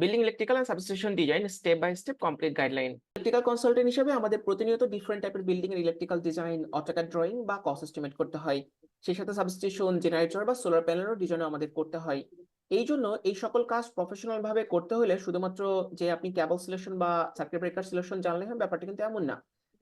Building electrical and substation design step by step complete guideline electrical consultant হিসেবে আমাদের প্রতিনিয়ত different টাইপের building এর ইলেকট্রিক্যাল ডিজাইন অটোক্যাড ড্রয়িং বা কস্ট এস্টিমেট করতে হয়। সেই সাথে সাবস্টেশন জেনারেটর বা সোলার প্যানেলও ডিজাইনও আমাদের করতে হয়। এই জন্য এই সকল কাজ প্রফেশনাল ভাবে করতে হলে শুধুমাত্র যে আপনি ক্যাবল সিলেকশন বা সার্কিট ব্রেকার সিলেকশন জানলে হবে ব্যাপারটা কিন্তু এমন না।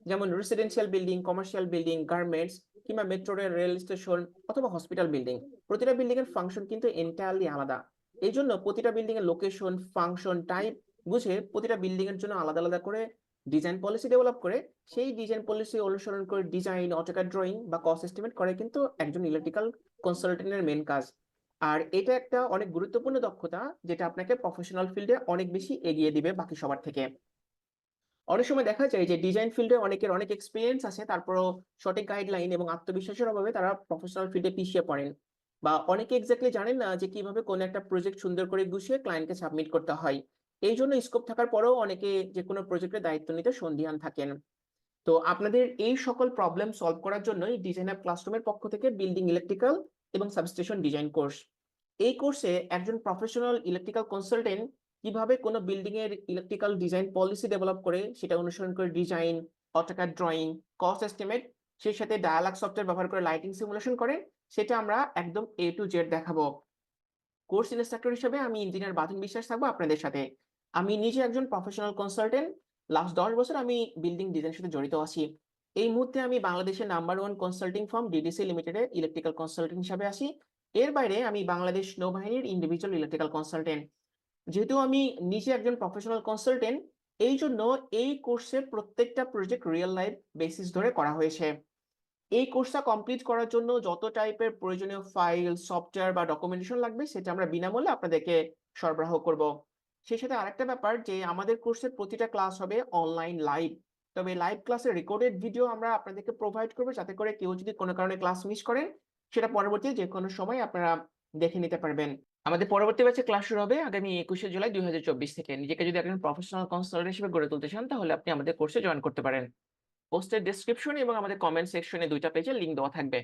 যেমন residential building commercial building garments কিংবা মেট্রো রেল স্টেশন অথবা হসপিটাল বিল্ডিং প্রতিটা বিল্ডিং এর ফাংশন কিন্তু এন্টায়ারলি আলাদা। এই জন্য প্রতিটা বিল্ডিং এর লোকেশন ফাংশন টাইপ বুঝে প্রতিটা বিল্ডিং এর জন্য আলাদা আলাদা করে ডিজাইন পলিসি ডেভেলপ করে, সেই ডিজাইন পলিসি অনুসরণ করে ডিজাইন অটোক্যাড ড্রয়িং বা কস্ট এস্টিমেট করে কিন্তু একজন ইলেকট্রিক্যাল কনসালটেন্টের মেন কাজ। আর এটা একটা অনেক গুরুত্বপূর্ণ দক্ষতা যেটা আপনাকে প্রফেশনাল ফিল্ডে অনেক বেশি এগিয়ে দিবে বাকি সবার থেকে। অনেক সময় দেখা যায় যে ডিজাইন ফিল্ডে অনেকের অনেক এক্সপিরিয়েন্স আছে, তারপরও সঠিক গাইডলাইন এবং আত্মবিশ্বাসের অভাবে তারা প্রফেশনাল ফিল্ডে পিছিয়ে পড়েন। বা অনেকে এক্স্যাক্টলি জানেন না যে কীভাবে কোন একটা প্রজেক্ট সুন্দর করে গুছিয়ে ক্লায়েন্টকে সাবমিট করতে হয়। এই জন্য স্কোপ থাকার পরেও অনেকে যে কোনো প্রজেক্টের দায়িত্ব নিতে সন্দিহান থাকেন। তো আপনাদের এই সকল প্রবলেম সলভ করার জন্যই ডিজাইন অ্যাপ ক্লাসরুমের পক্ষ থেকে বিল্ডিং ইলেকট্রিক্যাল এবং সাবস্টেশন ডিজাইন কোর্স এই কোর্সে একজন প্রফেশনাল ইলেকট্রিক্যাল কনসালটেন্ট কীভাবে কোনো বিল্ডিং এর ইলেকট্রিক্যাল ডিজাইন পলিসি ডেভেলপ করে সেটা অনুসরণ করে design AutoCAD drawing cost estimate সেই সাথে ডায়ালগ সফটওয়্যার ব্যবহার করে লাইটিং সিমুলেশন করে, সেটা আমরা একদম এ টু জেড দেখাবো। কোর্স ইনস্ট্রাক্টর হিসেবে আমি ইঞ্জিনিয়ার বাদন বিশ্বাস থাকব আপনাদের সাথে। আমি নিজে একজন প্রফেশনাল কনসালটেন্ট লাস্ট দশ বছর আমি বিল্ডিং ডিজাইনের সাথে জড়িত আছি। এই মুহূর্তে আমি বাংলাদেশের number one consulting firm DDC লিমিটেডের ইলেকট্রিক্যাল কনসালটেন্ট হিসাবে আছি। এর বাইরে আমি বাংলাদেশ নৌবাহিনীর ইন্ডিভিজুয়াল ইলেকট্রিক্যাল কনসালটেন্ট যেহেতু আমি নিজে একজন প্রফেশনাল কনসালটেন্ট এই জন্য এই কোর্সের প্রত্যেকটা প্রজেক্ট রিয়েল লাইফ বেসিস ধরে করা হয়েছে। এই কোর্সটা কমপ্লিট করার জন্য যত টাইপের প্রয়োজনীয় ফাইল সফটওয়্যার বা ডকুমেন্টেশন লাগবে, সেটা আমরা বিনামূল্যে আপনাদেরকে সরবরাহ করব। সেই সাথে আরেকটা ব্যাপার যে, আমাদের কোর্সের প্রতিটা ক্লাস হবে অনলাইন লাইভ তবে লাইভ ক্লাসের রেকর্ডেড ভিডিও আমরা আপনাদেরকে প্রোভাইড করব, যাতে করে কেউ যদি কোনো কারণে ক্লাস মিস করেন, সেটা পরবর্তী যে কোনো সময় আপনারা দেখে নিতে পারবেন। আমাদের পরবর্তী ব্যাচে ক্লাস শুরু হবে আগামী একুশে জুলাই দুই হাজার চব্বিশ থেকে। নিজেকে যদি একজন প্রফেশনাল কনসালটেন্ট হিসেবে গড়ে তুলতে চান, তাহলে আপনি আমাদের কোর্সে জয়েন করতে পারেন। পোস্টের ডেসক্রিপশন এবং আমাদের কমেন্ট সেকশনে দুইটা পেজে লিঙ্ক দেওয়া থাকবে।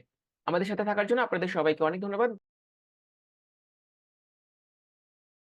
আমাদের সাথে থাকার জন্য আপনাদের সবাইকে অনেক ধন্যবাদ।